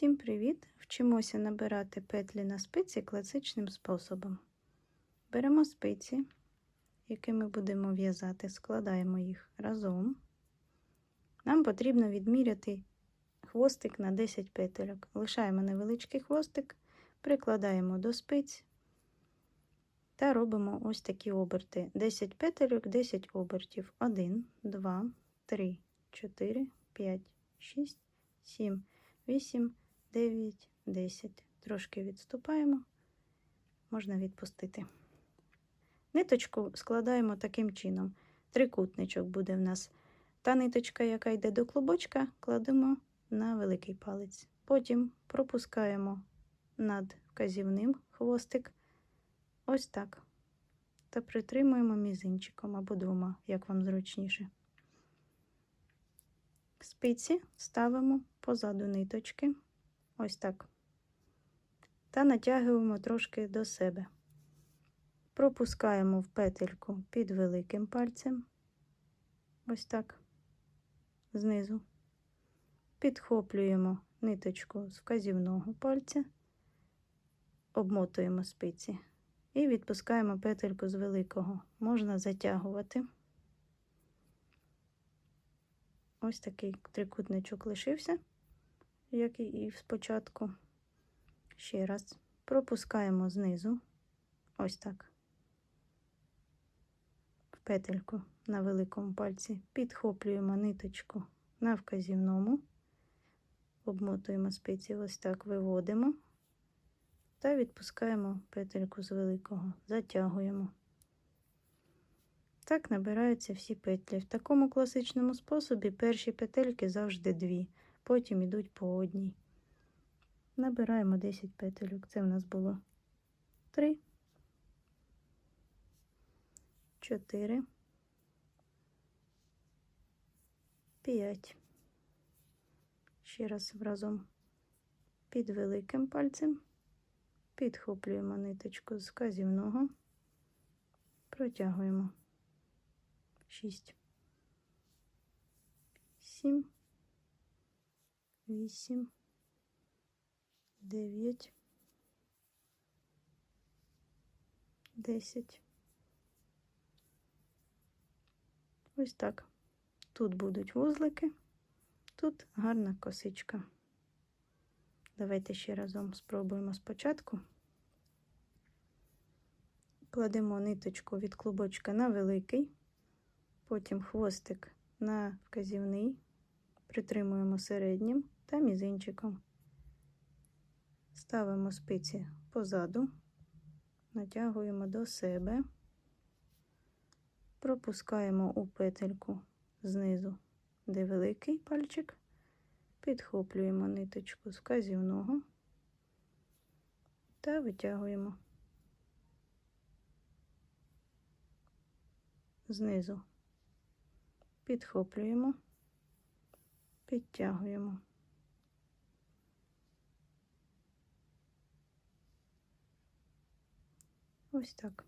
Всім привіт! Вчимося набирати петлі на спиці класичним способом. Беремо спиці, які ми будемо в'язати, складаємо їх разом. Нам потрібно відміряти хвостик на 10 петельок. Лишаємо невеличкий хвостик, прикладаємо до спиць та робимо ось такі оберти. 10 петельок, 10 обертів. 1, 2, 3, 4, 5, 6, 7, 8, 9, 10. Трошки відступаємо, можна відпустити. Ниточку складаємо таким чином. Трикутничок буде в нас. Та ниточка, яка йде до клубочка, кладемо на великий палець. Потім пропускаємо над вказівним хвостик. Ось так. Та притримуємо мізинчиком або двома, як вам зручніше. Спиці ставимо позаду ниточки. Ось так. Та натягуємо трошки до себе. Пропускаємо в петельку під великим пальцем. Ось так. Знизу. Підхоплюємо ниточку з вказівного пальця, обмотуємо спиці і відпускаємо петельку з великого. Можна затягувати. Ось такий трикутничок лишився, як і спочатку. Ще раз. Пропускаємо знизу, ось так, в петельку на великому пальці, підхоплюємо ниточку на вказівному, обмотуємо спиці, ось так виводимо. Та відпускаємо петельку з великого, затягуємо. Так набираються всі петлі. В такому класичному способі перші петельки завжди дві, потім йдуть по одній. Набираємо 10 петельок. Це в нас було 3, 4, 5. Ще раз разом під великим пальцем підхоплюємо ниточку з казівного, протягуємо. 6, 7, 8, 9, 10. Ось так. Тут будуть вузлики, тут гарна косичка. Давайте ще разом спробуємо спочатку. Кладемо ниточку від клубочка на великий потім хвостик на вказівний, притримуємо середнім та мізинчиком. Ставимо спиці позаду, натягуємо до себе, пропускаємо у петельку знизу, де великий пальчик, підхоплюємо ниточку з вказівного та витягуємо знизу підхоплюємо, підтягуємо. Ось так.